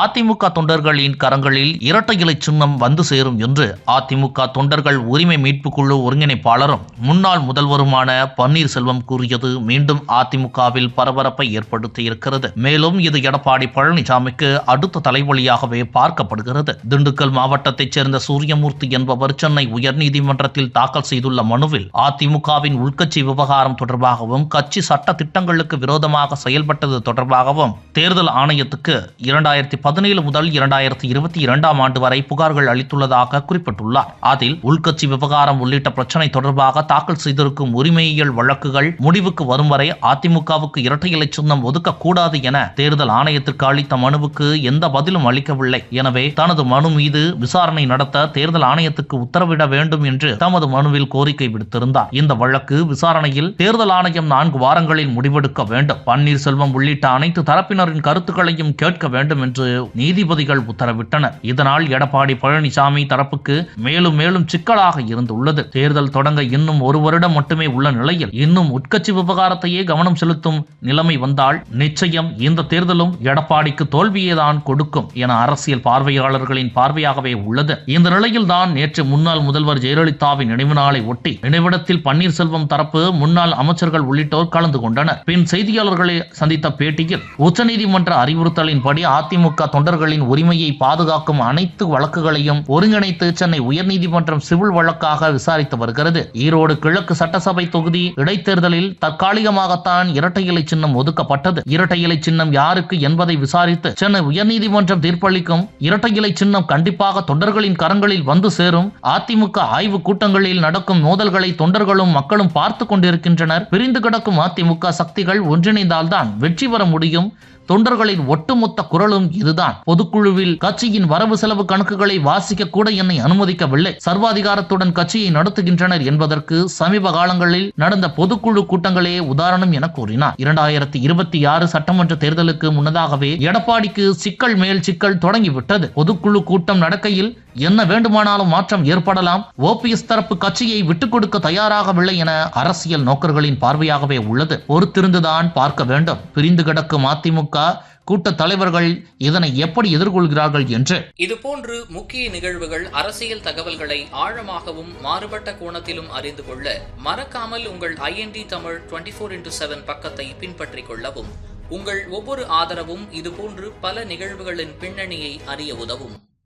அதிமுக தொண்டர்களின் கரங்களில் இரட்டை இலை சின்னம் வந்து சேரும் என்று அதிமுக தொண்டர்கள் உரிமை மீட்புக் குழு ஒருங்கிணைப்பாளரும் முன்னாள் முதல்வருமான பன்னீர்செல்வம் கூறியது மீண்டும் அதிமுகவில் பரபரப்பை ஏற்படுத்தியிருக்கிறது மேலும் இது எடப்பாடி பழனிசாமிக்கு அடுத்த தலைவலியாகவே பார்க்கப்படுகிறது. திண்டுக்கல் மாவட்டத்தைச் சேர்ந்த சூரியமூர்த்தி என்பவர் சென்னை உயர்நீதிமன்றத்தில் தாக்கல் செய்துள்ள மனுவில் அதிமுகவின் உள்கட்சி விவகாரம் தொடர்பாகவும் கட்சி சட்ட திட்டங்களுக்கு விரோதமாக செயல்பட்டது தொடர்பாகவும் தேர்தல் ஆணையத்துக்கு இரண்டாயிரத்தி பதினேழு முதல் இரண்டாயிரத்தி இருபத்தி இரண்டாம் ஆண்டு வரை புகார்கள் அளித்துள்ளதாக குறிப்பிட்டுள்ளார். அதில் உள்கட்சி விவகாரம் உள்ளிட்ட பிரச்சனை தொடர்பாக தாக்கல் செய்திருக்கும் உரிமையியல் வழக்குகள் முடிவுக்கு வரும் வரை அதிமுகவுக்கு இரட்டை இலை சின்னம் ஒதுக்கக்கூடாது என தேர்தல் ஆணையத்திற்கு அளித்த மனுவுக்கு எந்த பதிலும் அளிக்கவில்லை. எனவே தனது மனு மீது விசாரணை நடத்த தேர்தல் ஆணையத்துக்கு உத்தரவிட வேண்டும் என்று தமது மனுவில் கோரிக்கை விடுத்திருந்தார். இந்த வழக்கு விசாரணையில் தேர்தல் ஆணையம் நான்கு வாரங்களில் முடிவெடுக்க வேண்டும். பன்னீர்செல்வம் உள்ளிட்ட அனைத்து தரப்பினரின் கருத்துக்களையும் கேட்க வேண்டும் என்று நீதிபதிகள் உத்தரவிட்டனர். இதனால் எடப்பாடி பழனிசாமி தரப்புக்கு மேலும் மேலும் சிக்கலாக இருந்துள்ளது. தேர்தல் தொடங்க இன்னும் ஒரு வருடம் மட்டுமே உள்ள நிலையில் இன்னும் உட்கட்சி விவகாரத்தையே கவனம் செலுத்தும் நிலைமை வந்தால் நிச்சயம் இந்த தேர்தலும் எடப்பாடிக்கு தோல்வியேதான் கொடுக்கும் என அரசியல் பார்வையாளர்களின் பார்வையாகவே உள்ளது. இந்த நிலையில் தான் நேற்று முன்னாள் முதல்வர் ஜெயலலிதாவின் நினைவு நாளை ஒட்டி நினைவிடத்தில் பன்னீர்செல்வம் தரப்பு முன்னாள் அமைச்சர்கள் உள்ளிட்டோர் கலந்து கொண்டனர். பின் செய்தியாளர்களை சந்தித்த பேட்டியில் உச்சநீதிமன்ற அறிவுறுத்தலின்படி அதிமுக தொண்டர்களின் உரிமையை பாதுகாக்கும் அனைத்து வழக்குகளையும் ஒருங்கிணைத்து சென்னை உயர்நீதிமன்றம் சிவில் வழக்காக விசாரித்து வருகிறது. ஈரோடு கிழக்கு சட்டசபை தொகுதி இடைத்தேர்தலில் தற்காலிகமாகத்தான் இரட்டை இலை சின்னம் ஒதுக்கப்பட்டது. இரட்டை இலை சின்னம் யாருக்கு என்பதை விசாரித்து சென்னை உயர்நீதிமன்றம் தீர்ப்பளிக்கும் இரட்டை இலை சின்னம் கண்டிப்பாக தொண்டர்களின் கரங்களில் வந்து சேரும். அதிமுக ஆய்வு கூட்டங்களில் நடக்கும் மோதல்களை தொண்டர்களும் மக்களும் பார்த்து கொண்டிருக்கின்றனர். பிரிந்து கிடக்கும் அதிமுக சக்திகள் ஒன்றிணைந்தால்தான் வெற்றி பெற முடியும். தொண்டர்களின் ஒட்டுமொத்த குரலும் இதுதான். பொதுக்குழுவில் கட்சியின் வரவு செலவு கணக்குகளை வாசிக்க கூட என்னை அனுமதிக்கவில்லை. சர்வாதிகாரத்துடன் கட்சியை நடத்துகின்றனர் என்பதற்கு சமீப காலங்களில் நடந்த பொதுக்குழு கூட்டங்களே உதாரணம் என கூறினார். இரண்டாயிரத்தி இருபத்தி ஆறு சட்டமன்ற தேர்தலுக்கு முன்னதாகவே எடப்பாடிக்கு சிக்கல் மேல் சிக்கல் தொடங்கிவிட்டது. பொதுக்குழு கூட்டம் நடக்கையில் என்ன வேண்டுமானாலும் மாற்றம் ஏற்படலாம். ஓபிஎஸ் தரப்பு கட்சியை விட்டுக் கொடுக்க தயாராகவில்லை என அரசியல் நோக்கர்களின் பார்வையாகவே உள்ளது. பொறுத்திருந்துதான் பார்க்க வேண்டும். பிரிந்து கிடக்கும் அதிமுக கூட்ட தலைவர்கள் இதனை எப்படி எதிர்கொள்கிறார்கள் என்று. இதுபோன்று முக்கிய நிகழ்வுகள் அரசியல் தகவல்களை ஆழமாகவும் மாறுபட்ட கோணத்திலும் அறிந்து கொள்ள மறக்காமல் உங்கள் I N D Tamil twenty four into seven பக்கத்தை பின்பற்றிக் கொள்ளவும். உங்கள் ஒவ்வொரு ஆதரவும் இதுபோன்று பல நிகழ்வுகளின் பின்னணியை அறிய உதவும்.